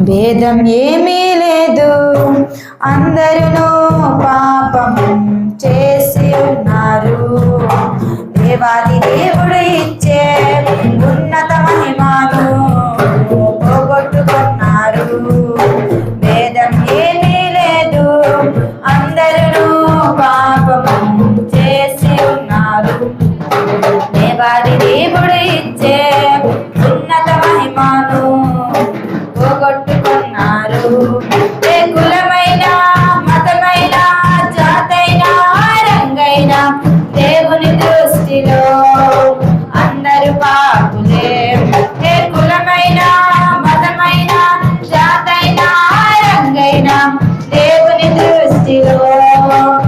భేదం ఏమీ లేదు. అందరూ పాపం చే Thank you.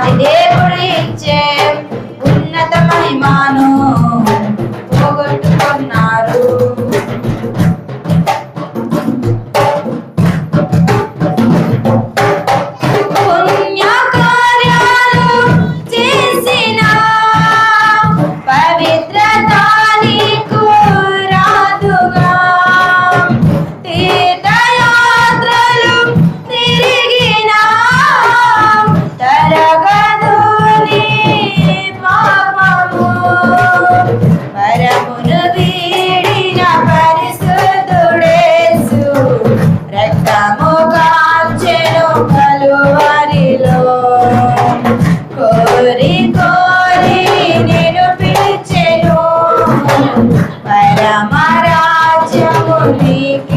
verdade Para amar a de amor.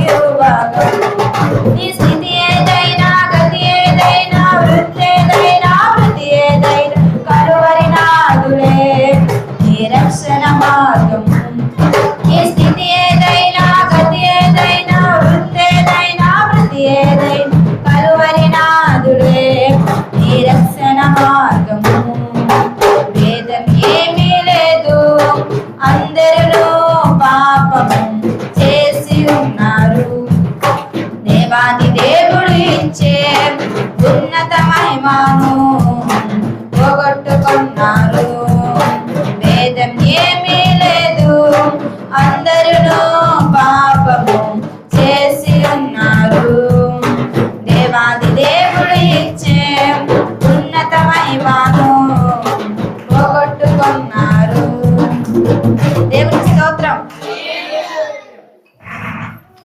Bye.